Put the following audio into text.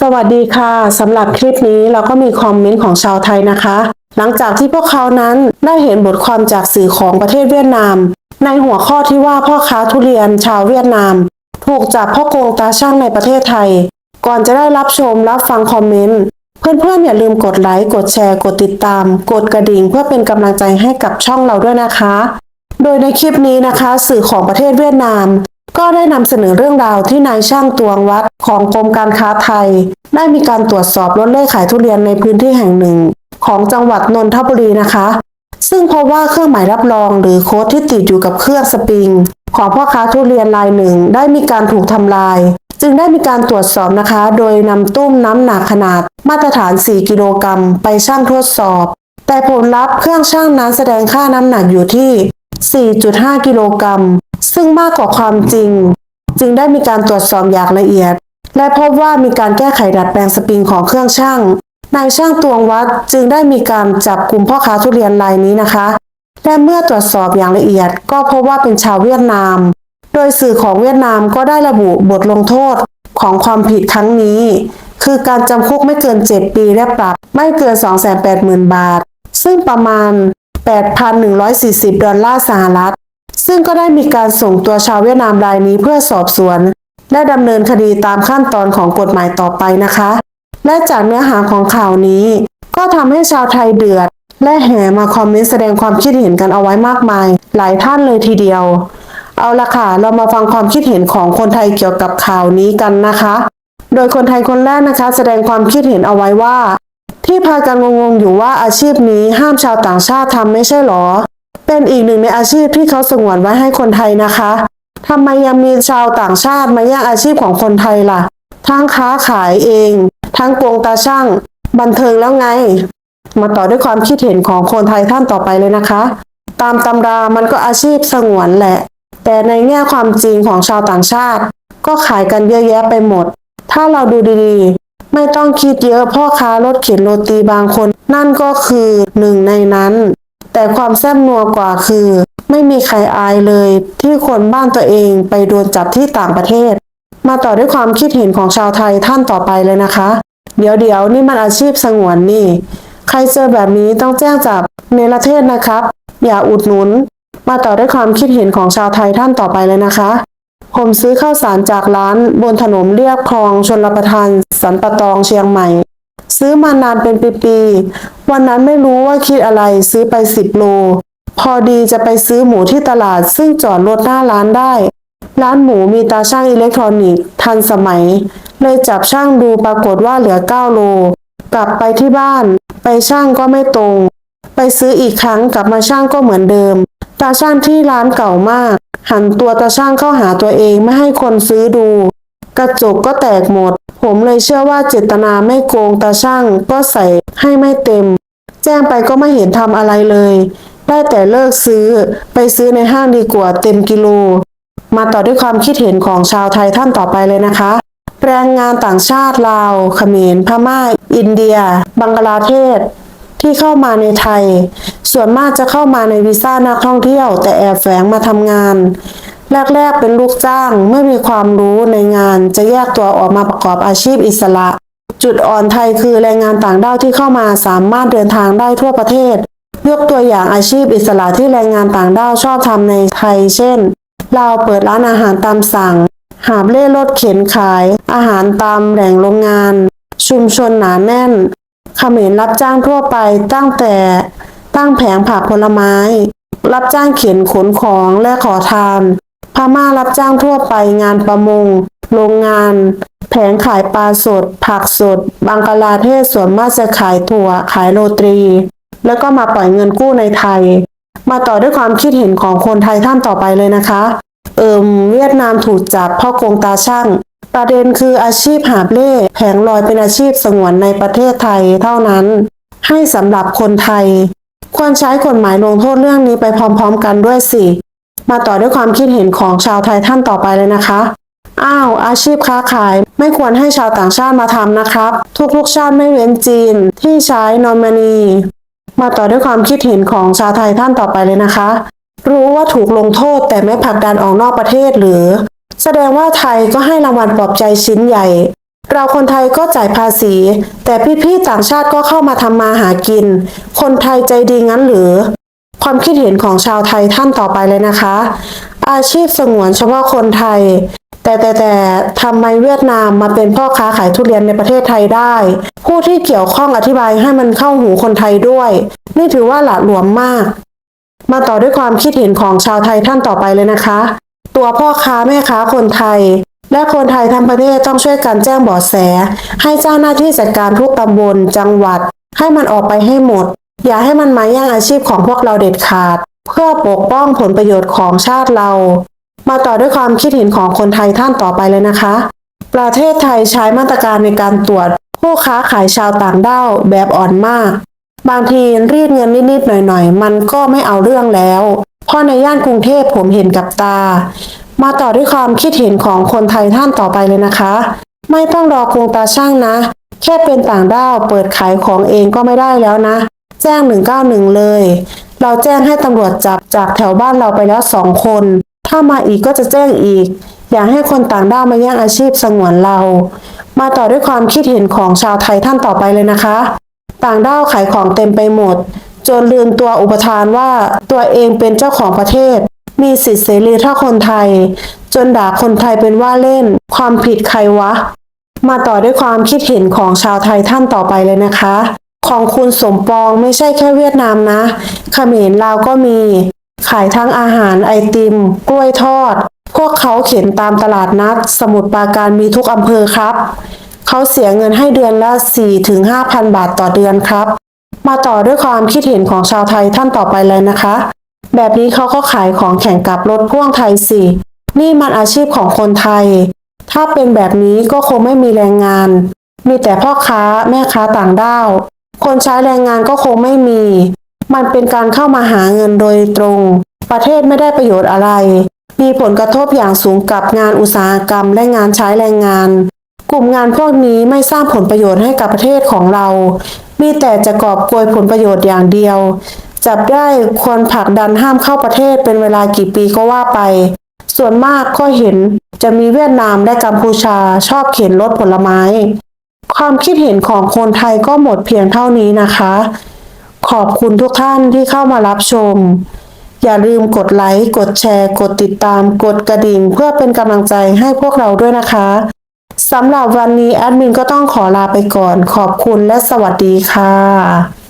สวัสดีค่ะสำหรับคลิปนี้เราก็มีคอมเมนต์ของชาวไทยนะคะ หลังจากที่พวกเขานั้นได้เห็นบทความจากสื่อของประเทศเวียดนาม ในหัวข้อที่ว่าพ่อค้าทุเรียนชาวเวียดนาม ถูกจับพ่อโกงตาช่างในประเทศไทย ก่อนจะได้รับชมรับฟังคอมเมนต์ เพื่อนๆอย่าลืมกดไลค์กดแชร์กดติดตาม กดกระดิ่งเพื่อเป็นกำลังใจให้กับช่องเราด้วยนะคะ โดยในคลิปนี้นะคะ สื่อของประเทศเวียดนาม ก็ได้นำเสนอเรื่องราวที่นายช่างตวงวัดของกรมการค้าไทย ได้มีการตรวจสอบรถเล่ขายทุเรียนในพื้นที่แห่งหนึ่ง ของจังหวัดนนทบุรีนะคะ ซึ่งพบว่าเครื่องหมายรับรองหรือโค้ดที่ติดอยู่กับเครื่องสปริง ของพ่อค้าทุเรียนรายหนึ่งได้มีการถูกทำลาย จึงได้มีการตรวจสอบนะคะ โดยนำตุ้มน้ำหนักขนาดมาตรฐาน 4 กิโลกรัมไปชั่งทดสอบ แต่ผลลัพธ์เครื่องชั่งนั้นแสดงค่าน้ำหนักอยู่ที่ 4.5 กิโลกรัม ซึ่งมากกว่าความจริง จึงได้มีการตรวจสอบอย่างละเอียด และพบว่ามีการแก้ไขดัดแปลงสปริงของเครื่องชั่งนายช่างตวงวัดจึงได้มีการจับกลุ่มพ่อค้าทุเรียนรายนี้นะคะ และเมื่อตรวจสอบอย่างละเอียด ก็พบว่าเป็นชาวเวียดนาม โดยสื่อของเวียดนามก็ได้ระบุบทลงโทษของความผิดครั้งนี้ คือการจำคุกไม่เกิน 7 ปีและปรับไม่เกิน 280,000 บาท ซึ่งประมาณ 8,140 ดอลลาร์สหรัฐ ซึ่งก็ได้มีการส่งตัวชาวเวียดนามรายนี้เพื่อสอบสวน และดำเนินคดีตามขั้นตอนของกฎหมายต่อไปนะคะ และจากเนื้อหาของข่าวนี้ ก็ทำให้ชาวไทยเดือด และแห่มาคอมเมนต์แสดงความคิดเห็นกันเอาไว้มากมาย หลายท่านเลยทีเดียว เอาละค่ะ เรามาฟังความคิดเห็นของคนไทยเกี่ยวกับข่าวนี้กันนะคะ โดยคนไทยคนแรกนะคะ แสดงความคิดเห็นเอาไว้ว่า ที่พากันงงๆอยู่ว่าอาชีพนี้ห้ามชาวต่างชาติทำไม่ใช่หรอ เป็นอีกหนึ่งในอาชีพที่เขาสงวนไว้ให้คนไทยนะคะทำไมยังมีชาวต่างชาติมาแย่งอาชีพของคนไทยล่ะ ทั้งค้าขายเอง ทั้งโกงตาช่าง บันเทิงแล้วไง มาต่อด้วยความคิดเห็นของคนไทยท่านต่อไปเลยนะคะ ตามตำรามันก็อาชีพสงวนแหละ แต่ในแง่ความจริงของชาวต่างชาติ ก็ขายกันเยอะแยะไปหมด ถ้าเราดูดีๆ ไม่ต้องคิดเยอะพ่อค้ารถเข็นโรตีบางคน นั่นก็คือหนึ่งในนั้น แต่ความแซ่บนัวกว่าคือ ไม่มีใครอายเลยที่คนบ้านตัวเองไปโดนจับที่ต่างประเทศ มาต่อด้วยความคิดเห็นของชาวไทยท่านต่อไปเลยนะคะ เดี๋ยวเดี๋ยวนี่มันอาชีพสงวนนี่ ใครเจอแบบนี้ต้องแจ้งจับในประเทศนะครับ อย่าอุดหนุน มาต่อด้วยความคิดเห็นของชาวไทยท่านต่อไปเลยนะคะผมซื้อข้าวสารจากร้านบนถนนเรียบคลองชนรประทานสันปะตองเชียงใหม่ ซื้อมานานเป็นปีๆ วันนั้นไม่รู้ว่าคิดอะไรซื้อไปสิบโล พอดีจะไปซื้อหมูที่ตลาดซึ่งจอดรถหน้าร้านได้ ร้านหมูมีตาช่างอิเล็กทรอนิกส์ทันสมัย เลยจับช่างดูปรากฏว่าเหลือ9โล กลับไปที่บ้าน ไปช่างก็ไม่ตรง ไปซื้ออีกครั้งกลับมาช่างก็เหมือนเดิม ตาช่างที่ร้านเก่ามาก หันตัวตาช่างเข้าหาตัวเองไม่ให้คนซื้อดู กระจกก็แตกหมด ผมเลยเชื่อว่าเจตนาไม่โกงตาช่างก็ใส่ให้ไม่เต็ม แจ้งไปก็ไม่เห็นทำอะไรเลย ได้แต่เลิกซื้อไปซื้อในห้างดีกว่าเต็มกิโล มาต่อด้วยความคิดเห็นของชาวไทยท่านต่อไปเลยนะคะ แรงงานต่างชาติลาวเขมรพม่า อินเดีย บังกลาเทศที่เข้ามาในไทย ส่วนมากจะเข้ามาในวีซ่านักท่องเที่ยว แต่แอบแฝงมาทำงาน แรกๆเป็นลูกจ้างเมื่อมีความรู้ในงานจะแยกตัวออกมาประกอบอาชีพอิสระ จุดอ่อนไทยคือแรงงานต่างด้าวที่เข้ามาสามารถเดินทางได้ทั่วประเทศ ยกตัวอย่างอาชีพอิสระที่แรงงานต่างด้าวชอบทำในไทย เช่น เราเปิดร้านอาหารตามสั่ง หาบเล่รถเข็นขาย อาหารตามแหล่งโรงงาน ชุมชนหนาแน่นเขมรรับจ้างทั่วไปตั้งแต่ตั้งแผงผักผลไม้ รับจ้างเข็นขนของและขอทาน พม่ารับจ้างทั่วไปงานประมง โรงงาน แผงขายปลาสด ผักสด บังกลาเทศส่วนมากจะขายถั่ว ขายโรตรี แล้วก็มาปล่อยเงินกู้ในไทย มาต่อด้วยความคิดเห็นของคนไทยท่านต่อไปเลยนะคะ เอิมเวียดนามถูกจับเพ่อโกงตาช่าง ประเด็นคืออาชีพหาบเล่แผงลอยเป็นอาชีพสงวนในประเทศไทยเท่านั้น ให้สำหรับคนไทย ควรใช้กฎหมายลงโทษเรื่องนี้ไปพร้อมๆ กันด้วยสิ มาต่อด้วยความคิดเห็นของชาวไทยท่านต่อไปเลยนะคะ อ้าว อาชีพค้าขาย ไม่ควรให้ชาวต่างชาติมาทำนะครับ ทุกๆชาติไม่เว้นจีน ที่ใช้นอร์มานีมาต่อด้วยความคิดเห็นของชาวไทยท่านต่อไปเลยนะคะ รู้ว่าถูกลงโทษแต่ไม่ผลักดันออกนอกประเทศหรือ แสดงว่าไทยก็ให้รางวัลปลอบใจชิ้นใหญ่ เราคนไทยก็จ่ายภาษี แต่พี่ๆต่างชาติก็เข้ามาทำมาหากิน คนไทยใจดีงั้นหรือ ความคิดเห็นของชาวไทยท่านต่อไปเลยนะคะ อาชีพสงวนเฉพาะคนไทย แต่แต่แต่ทำไมเวียดนามมาเป็นพ่อค้าขายทุเรียนในประเทศไทยได้ ผู้ที่เกี่ยวข้องอธิบายให้มันเข้าหูคนไทยด้วย นี่ถือว่าหละหลวมมาก มาต่อด้วยความคิดเห็นของชาวไทยท่านต่อไปเลยนะคะ ตัวพ่อค้าแม่ค้าคนไทยและคนไทยทั้งประเทศต้องช่วยกันแจ้งเบาะแส ให้เจ้าหน้าที่จัดการทุกตำบลจังหวัด ให้มันออกไปให้หมด อย่าให้มันมาแย่งอาชีพของพวกเราเด็ดขาด เพื่อปกป้องผลประโยชน์ของชาติเรา มาต่อด้วยความคิดเห็นของคนไทยท่านต่อไปเลยนะคะ ประเทศไทยใช้มาตรการในการตรวจผู้ค้าขายชาวต่างด้าวแบบอ่อนมาก บางทีรีดเงินนิดๆหน่อยๆ มันก็ไม่เอาเรื่องแล้ว เพราะในย่านกรุงเทพผมเห็นกับตา มาต่อด้วยความคิดเห็นของคนไทยท่านต่อไปเลยนะคะ ไม่ต้องรอกรงตาช่างนะ แค่เป็นต่างด้าวเปิดขายของเองก็ไม่ได้แล้วนะ จ้ง 191 เลย เราแจ้งให้ตำรวจจับจากแถวบ้านเราไปแล้วสองคน ถ้ามาอีกก็จะแจ้งอีก อย่าให้คนต่างด้าวมาแย่งอาชีพสงวนเรา มาต่อด้วยความคิดเห็นของชาวไทยท่านต่อไปเลยนะคะ ต่างด้าวขายของเต็มไปหมด จนลืมตัวอุปทานว่าตัวเองเป็นเจ้าของประเทศ มีสิทธิเสรีเท่าคนไทย จนด่าคนไทยเป็นว่าเล่น ความผิดใครวะ มาต่อด้วยความคิดเห็นของชาวไทยท่านต่อไปเลยนะคะ ของคุณสมปองไม่ใช่แค่เวียดนามนะเขมรลาวก็มี ขายทั้งอาหารไอติม กล้วยทอด พวกเขาเข็นตามตลาดนัด สมุทรปราการมีทุกอำเภอครับ เขาเสียเงินให้เดือนละ4ถึง5,000 บาทต่อเดือนครับ มาต่อด้วยความคิดเห็นของชาวไทยท่านต่อไปเลยนะคะ แบบนี้เขาก็ขายของแข่งกับรถพ่วงไทยสินี่มันอาชีพของคนไทย ถ้าเป็นแบบนี้ก็คงไม่มีแรงงาน มีแต่พ่อค้าแม่ค้าต่างด้าว คนใช้แรงงานก็คงไม่มี มันเป็นการเข้ามาหาเงินโดยตรง ประเทศไม่ได้ประโยชน์อะไร มีผลกระทบอย่างสูงกับงานอุตสาหกรรมและงานใช้แรงงาน กลุ่มงานพวกนี้ไม่สร้างผลประโยชน์ให้กับประเทศของเรา มีแต่จะกอบโกยผลประโยชน์อย่างเดียว จับได้ควรผลักดันห้ามเข้าประเทศเป็นเวลากี่ปีก็ว่าไป ส่วนมากก็เห็นจะมีเวียดนามและกัมพูชาชอบเข็นรถผลไม้ ความคิดเห็นของคนไทยก็หมดเพียงเท่านี้นะคะ ขอบคุณทุกท่านที่เข้ามารับชม อย่าลืมกดไลค์ กดแชร์ กดติดตาม กดกระดิ่ง เพื่อเป็นกำลังใจให้พวกเราด้วยนะคะสำหรับวันนี้แอดมินก็ต้องขอลาไปก่อน ขอบคุณและสวัสดีค่ะ